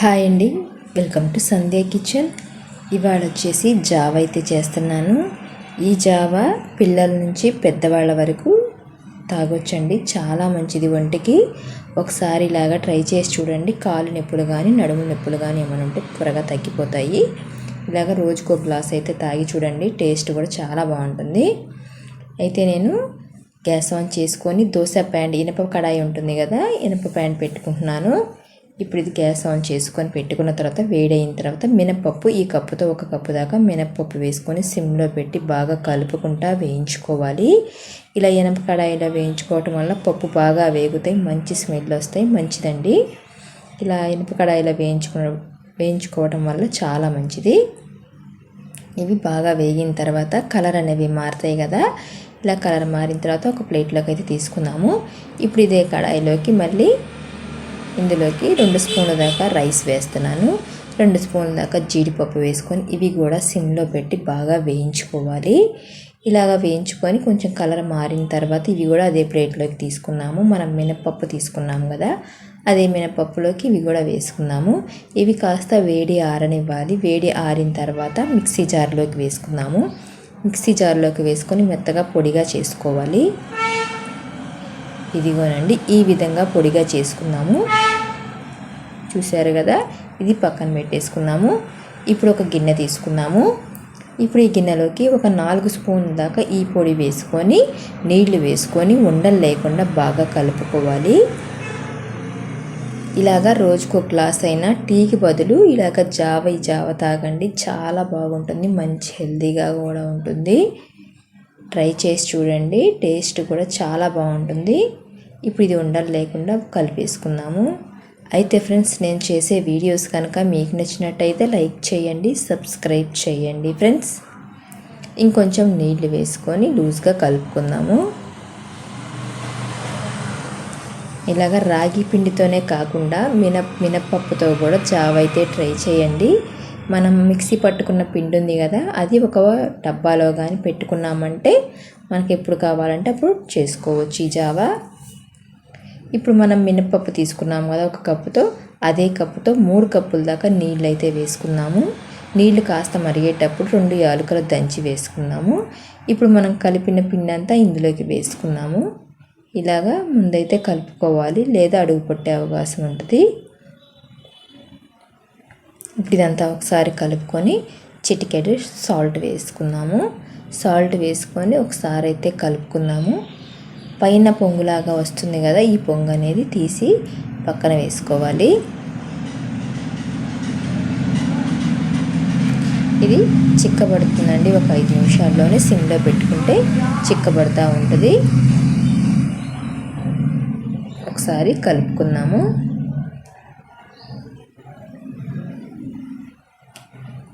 Hi అండి. Welcome to Sandhya kitchen. ఇవాళ వచ్చేసి జావ అయితే చేస్తున్నాను. ఈ జావ పిల్లల నుంచి పెద్దవాళ్ళ వరకు తాగొచ్చండి. చాలా మంచిది ఒంటికి. ఒకసారి ఇలాగా ట్రై చేసి చూడండి. కాలు నొప్పులు కానీ నడుము నొప్పులు కానీ ఏమైనా ఉంటే త్వరగా తగ్గిపోతాయి. ఇలాగ రోజుకు ఒక గ్లాస్ అయితే తాగి చూడండి. టేస్ట్ కూడా చాలా బాగుంటుంది. అయితే నేను గ్యాస్ ఆన్ చేసుకొని దోశ ప్యాంట్ ఇనప కడాయి ఉంటుంది కదా ఇనప ప్యాంట్ పెట్టుకుంటున్నాను. ఇప్పుడు ఇది గ్యాస్ ఆన్ చేసుకొని పెట్టుకున్న తర్వాత వేడైన తర్వాత మినపప్పు ఈ కప్పుతో ఒక కప్పు దాకా మినపప్పు వేసుకొని సిమ్లో పెట్టి బాగా కలుపుకుంటా వేయించుకోవాలి. ఇలా ఇనప కడాయిలో వేయించుకోవటం వల్ల పప్పు బాగా వేగుతాయి మంచి స్మెల్ వస్తాయి మంచిదండి. ఇలా ఇనుప కడాయిలో వేయించుకున్న వేయించుకోవటం వల్ల చాలా మంచిది. ఇవి బాగా వేగిన తర్వాత కలర్ అనేవి మారుతాయి కదా. ఇలా కలర్ మారిన తర్వాత ఒక ప్లేట్లోకి అయితే తీసుకుందాము. ఇప్పుడు ఇదే కడాయిలోకి మళ్ళీ ఇందులోకి రెండు స్పూన్ల దాకా రైస్ వేస్తున్నాను. రెండు స్పూన్ల దాకా జీడిపప్పు వేసుకొని ఇవి కూడా సిమ్లో పెట్టి బాగా వేయించుకోవాలి. ఇలాగ వేయించుకొని కొంచెం కలర్ మారిన తర్వాత ఇవి కూడా అదే ప్లేట్లోకి తీసుకున్నాము. మనం మినపప్పు తీసుకున్నాము కదా అదే మినపప్పులోకి ఇవి కూడా వేసుకున్నాము. ఇవి కాస్త వేడి ఆరనివ్వాలి. వేడి ఆరిన తర్వాత మిక్సీ జార్లోకి వేసుకున్నాము. మిక్సీ జార్లోకి వేసుకొని మెత్తగా పొడిగా చేసుకోవాలి. ఇదిగోనండి ఈ విధంగా పొడిగా చేసుకున్నాము. చూసారు కదా ఇది పక్కన పెట్టేసుకున్నాము. ఇప్పుడు ఒక గిన్నె తీసుకున్నాము. ఇప్పుడు ఈ గిన్నెలోకి ఒక నాలుగు స్పూన్ల దాకా ఈ పొడి వేసుకొని నీళ్ళు వేసుకొని ఉండలు లేకుండా బాగా కలుపుకోవాలి. ఇలాగా రోజుకు గ్లాస్ అయినా టీకి బదులు ఇలాగ జావ ఈ జావ తాగండి. చాలా బాగుంటుంది మంచి హెల్తీగా కూడా ఉంటుంది. ట్రై చేసి చూడండి. టేస్ట్ కూడా చాలా బాగుంటుంది. ఇప్పుడు ఇది ఉండలు లేకుండా కలిపేసుకుందాము. అయితే ఫ్రెండ్స్ నేను చేసే వీడియోస్ కనుక మీకు నచ్చినట్టయితే లైక్ చేయండి సబ్స్క్రైబ్ చేయండి ఫ్రెండ్స్. ఇంకొంచెం నీళ్ళు వేసుకొని లూజ్గా కలుపుకుందాము. ఇలాగ రాగి పిండితోనే కాకుండా మినప్ మినప్పప్పుతో కూడా జావ అయితే ట్రై చేయండి. మనం మిక్సీ పట్టుకున్న పిండి ఉంది కదా అది ఒక డబ్బాలో కానీ పెట్టుకున్నామంటే మనకి ఎప్పుడు కావాలంటే అప్పుడు చేసుకోవచ్చు ఈ జావా. ఇప్పుడు మనం మినపప్పు తీసుకున్నాము కదా ఒక కప్పుతో అదే కప్పుతో మూడు కప్పుల దాకా నీళ్ళు అయితే వేసుకున్నాము. నీళ్ళు కాస్త మరిగేటప్పుడు రెండు యాలకులు దంచి వేసుకున్నాము. ఇప్పుడు మనం కలిపిన పిండి అంతా ఇందులోకి వేసుకున్నాము. ఇలాగా ముందైతే కలుపుకోవాలి లేదా అడుగు పట్టే అవకాశం ఉంటుంది. ఇప్పుడు ఇదంతా ఒకసారి కలుపుకొని చిటికెడు సాల్ట్ వేసుకున్నాము. సాల్ట్ వేసుకొని ఒకసారి అయితే కలుపుకున్నాము పైన పొంగులాగా వస్తుంది కదా ఈ పొంగు అనేది తీసి పక్కన వేసుకోవాలి. ఇది చిక్కబడుతుందండి ఒక ఐదు నిమిషాల్లోనే సిమ్లో పెట్టుకుంటే చిక్కబడుతూ ఉంటుంది. ఒకసారి కలుపుకున్నాము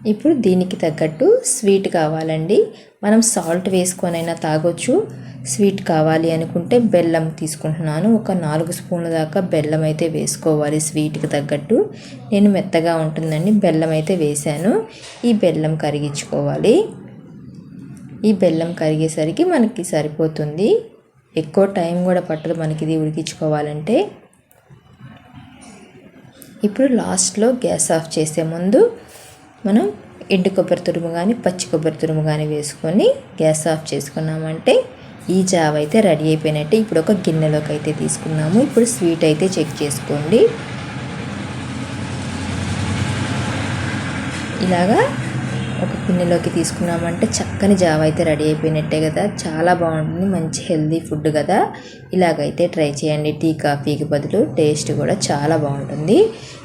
ఇప్పుడు దీనికి తగ్గట్టు స్వీట్ కావాలండి. మనం సాల్ట్ వేసుకొనైనా తాగొచ్చు. స్వీట్ కావాలి అనుకుంటే బెల్లం తీసుకుంటున్నాను. ఒక నాలుగు స్పూన్ల దాకా బెల్లం అయితే వేసుకోవాలి స్వీట్కి తగ్గట్టు. నేను మెత్తగా ఉంటుందండి బెల్లం అయితే వేశాను. ఈ బెల్లం కరిగించుకోవాలి. ఈ బెల్లం కరిగేసరికి మనకి సరిపోతుంది. ఎక్కువ టైం కూడా పట్టదు మనకి ఇది ఉడికించుకోవాలంటే. ఇప్పుడు లాస్ట్లో గ్యాస్ ఆఫ్ చేసే ముందు మనం ఎండు కొబ్బరి తురుము కానీ పచ్చి కొబ్బరి తురుము కానీ వేసుకొని గ్యాస్ ఆఫ్ చేసుకున్నామంటే ఈ జావ అయితే రెడీ అయిపోయినట్టే. ఇప్పుడు ఒక గిన్నెలోకి అయితే తీసుకున్నాము. ఇప్పుడు స్వీట్ అయితే చెక్ చేసుకోండి. ఇలాగా ఒక గిన్నెలోకి తీసుకున్నామంటే చక్కని జావ అయితే రెడీ అయిపోయినట్టే కదా. చాలా బాగుంటుంది. మంచి హెల్దీ ఫుడ్ కదా. ఇలాగైతే ట్రై చేయండి. టీ కాఫీకి బదులు టేస్ట్ కూడా చాలా బాగుంటుంది.